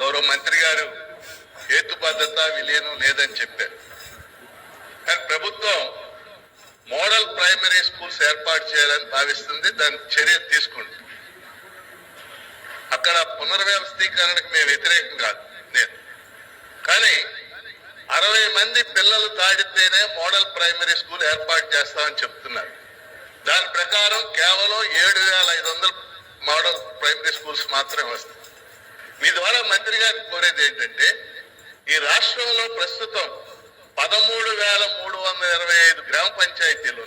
గౌరవ మంత్రి గారు హేతుబద్ధత విలీనం లేదని చెప్పారు. కానీ ప్రభుత్వం మోడల్ ప్రైమరీ స్కూల్స్ ఏర్పాటు చేయాలని భావిస్తుంది దాని చర్య తీసుకుంటుంది అక్కడ పునర్వ్యవస్థీకరణకు మేము వ్యతిరేకం కాదు నేను. కానీ అరవై మంది పిల్లలు దాడితేనే మోడల్ ప్రైమరీ స్కూల్ ఏర్పాటు చేస్తామని చెప్తున్నారు. దాని ప్రకారం కేవలం ఏడు వేల ఐదు వందల మోడల్ ప్రైమరీ స్కూల్స్ మాత్రమే వస్తాయి. మీ ద్వారా మంత్రి గారికి కోరేది ఏంటంటే ఈ రాష్ట్రంలో ప్రస్తుతం పదమూడు వేల మూడు వందల ఇరవై ఐదు గ్రామ పంచాయతీలు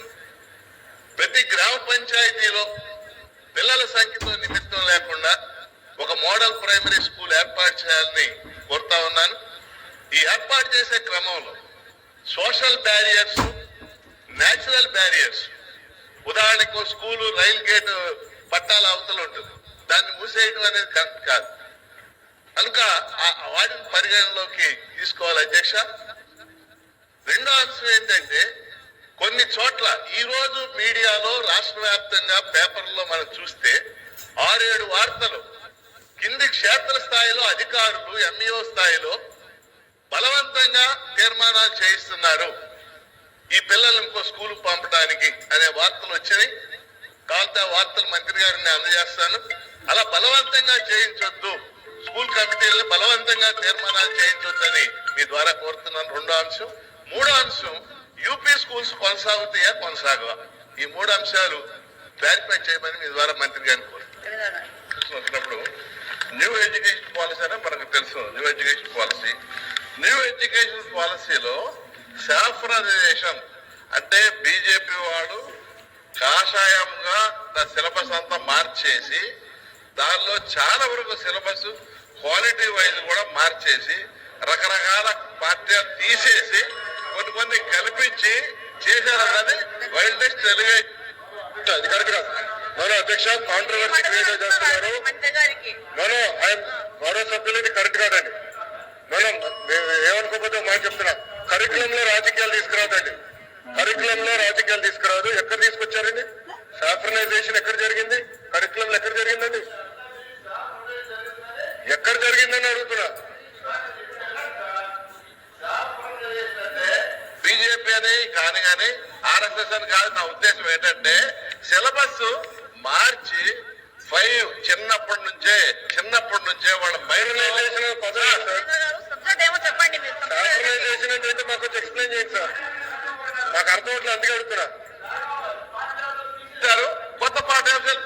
ప్రతి గ్రామ పంచాయతీలో పిల్లల సంఖ్యతో నిమిత్తం లేకుండా ఒక మోడల్ ప్రైమరీ స్కూల్ ఏర్పాటు చేయాలని కోరుతా ఉన్నాను. ఈ ఏర్పాటు చేసే క్రమంలో సోషల్ బ్యారియర్స్ నేచురల్ బ్యారియర్స్ ఉదాహరణకు స్కూలు రైల్ గేట్ పట్టాల అవతల ఉంటుంది. దాన్ని మూసేయడం అనేది కరెక్ట్ కాదు. కనుక ఆ- వాటిని పరిగణలోకి తీసుకోవాలి అధ్యక్ష. రెండో అంశం ఏంటంటే కొన్ని చోట్ల ఈరోజు మీడియాలో రాష్ట్ర వ్యాప్తంగా పేపర్లో మనం చూస్తే ఆరేడు వార్తలు కింది క్షేత్ర స్థాయిలో అధికారులు ఎంఈఓ స్థాయిలో బలవంతంగా తీర్మానాలు చేయిస్తున్నారు. ఈ పిల్లల్ని ఇంకో స్కూల్ పంపడానికి అనే వార్తలు వచ్చినాయి. కావాలంటే ఆ వార్తలు మంత్రి గారిని అందజేస్తాను. అలా బలవంతంగా చేయించొద్దు. స్కూల్ కమిటీలను బలవంతంగా తీర్మానాలు చేయించొద్దని మీ ద్వారా కోరుతున్నాను. రెండో అంశం. మూడో అంశం యూపీ స్కూల్స్ కొనసాగుతాయా కొనసాగవా? ఈ మూడు అంశాలు క్లారిఫై చేయమని మీ ద్వారా మంత్రి గారిని కోరుతున్నాను. వచ్చినప్పుడు న్యూ ఎడ్యుకేషన్ పాలసీ అనేది మనకు తెలుసు. New education policy new education పాలసీలో సాఫ్రనైజేషన్ అంటే బీజేపీ వాడు కాషాయంగా సిలబస్ అంతా మార్చేసి దానిలో చాలా వరకు సిలబస్ క్వాలిటీ వైజ్ కూడా మార్చేసి రకరకాల పాఠ్యాలు తీసేసి కొన్ని కొన్ని కల్పించి చేశారన్నది వైల్డెస్ట్ తెలుగు అధికారికి మన అధ్యక్ష కాంట్రవర్సీ క్రియేట్ చేస్తున్నారు ఆయన గౌరవ సభ్యులది కరెక్ట్ కాదండి. మనం ఏమనుకోకపోతే మాట చెప్తున్నా. కరికులం లో రాజకీయాలు తీసుకురాదండి కరికులం లో రాజకీయాలు తీసుకురాదు ఎక్కడ తీసుకొచ్చారండి? సాఫ్రనైజేషన్ ఎక్కడ ఎక్కడ జరిగిందని అడుగుతున్నా. బీజేపీ అని కాని కానీ ఆర్ఎస్ఎస్ అని కాదు నా ఉద్దేశం ఏంటంటే సిలబస్ మార్చి ఫైవ్ చిన్నప్పటి నుంచే చిన్నప్పటి నుంచే వాళ్ళ మైనరైజేషన్ చెప్పండి అయితే మాకు కొంచెం ఎక్స్ప్లెయిన్ చేయండి సార్. నాకు అర్థం అవుతుంది అందుకే అడుగుతున్నా. కొత్త పాఠ్యాంశాలు